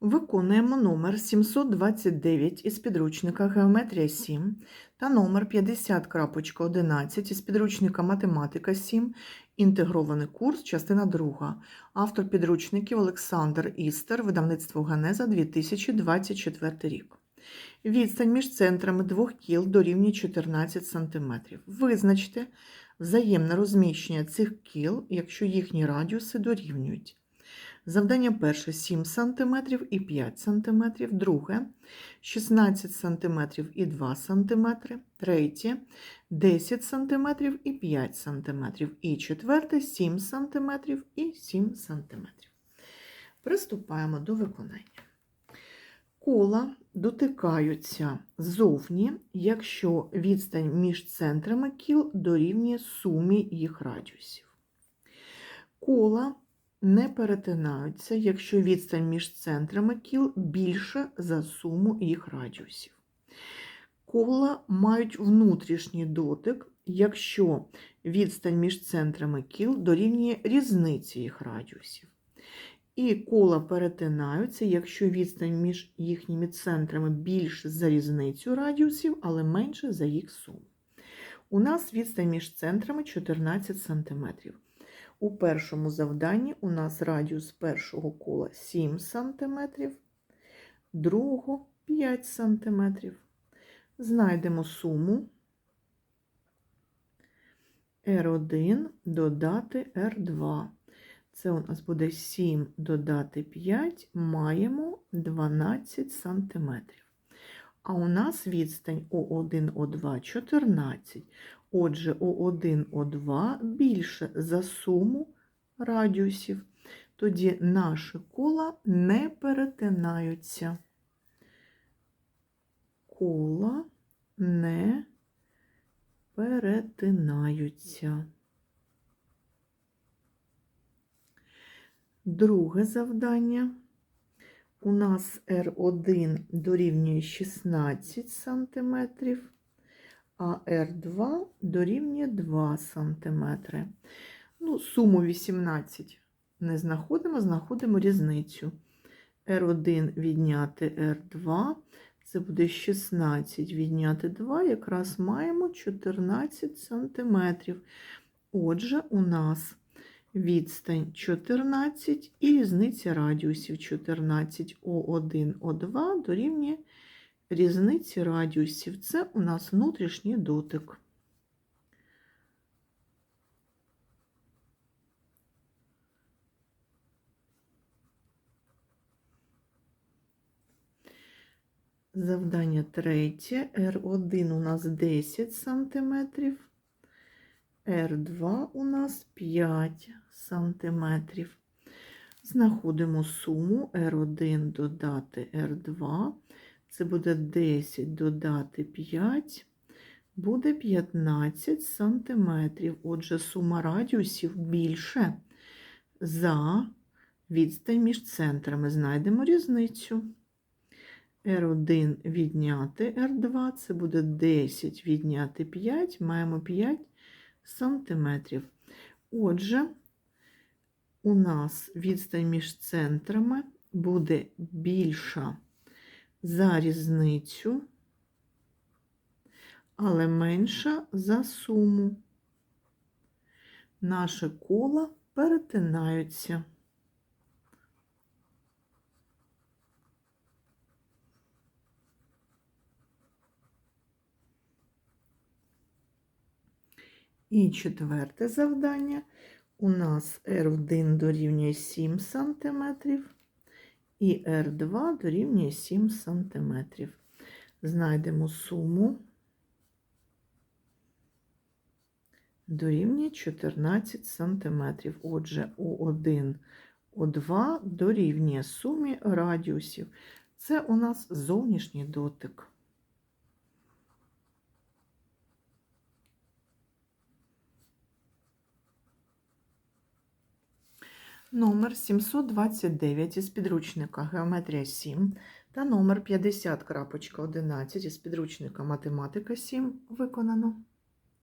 Виконуємо номер 729 із підручника Геометрія 7 та номер 50.11 із підручника Математика 7, інтегрований курс, частина 2. Автор підручників Олександр Істер, видавництво Генеза 2024 рік. Відстань між центрами двох кіл дорівнює 14 см. Визначте взаємне розміщення цих кіл, якщо їхні радіуси дорівнюють. Завдання перше 7 см і 5 см, друге 16 см і 2 см, третє 10 см і 5 см, і четверте 7 см і 7 см. Приступаємо до виконання. Кола дотикаються ззовні, якщо відстань між центрами кіл дорівнює сумі їх радіусів. Кола не перетинаються, якщо відстань між центрами кіл більша за суму їх радіусів. Кола мають внутрішній дотик, якщо відстань між центрами кіл дорівнює різниці їх радіусів. І кола перетинаються, якщо відстань між їхніми центрами більше за різницю радіусів, але менше за їх суму. У нас відстань між центрами 14 см. У першому завданні у нас радіус першого кола 7 см, другого 5 см. Знайдемо суму R1 додати R2. Це у нас буде 7 додати 5, маємо 12 см. А у нас відстань О1, О2 14. Отже, У1, О2 більше за суму радіусів. Тоді наші кола не перетинаються. Кола не перетинаються. Друге завдання. У нас R1 дорівнює 16 сантиметрів, а АР2 дорівнює 2 см. Ну, Суму 18 не знаходимо, знаходимо різницю. R1 відняти R2, це буде 16 відняти 2, якраз маємо 14 см. Отже, у нас відстань 14 і різниця радіусів 14 О1, О2 дорівнює різниці радіусів. Це у нас внутрішній дотик. Завдання третє. R1 у нас 10 сантиметрів. R2 у нас 5 сантиметрів. Знаходимо суму R1 додати R2. Це буде 10 додати 5, буде 15 сантиметрів. Отже, сума радіусів більше за відстань між центрами. Знайдемо різницю. R1 відняти R2, це буде 10 відняти 5, маємо 5 сантиметрів. Отже, у нас відстань між центрами буде більша за різницю, але менша за суму. Наші кола перетинаються. І четверте завдання. У нас R1 дорівнює 7 см і R2 дорівнює 7 см. Знайдемо суму дорівнює 14 см. Отже, У1, У2 дорівнює сумі радіусів. Це у нас зовнішній дотик. Номер 729 із підручника Геометрія 7 та номер 50.11 із підручника Математика 7 виконано.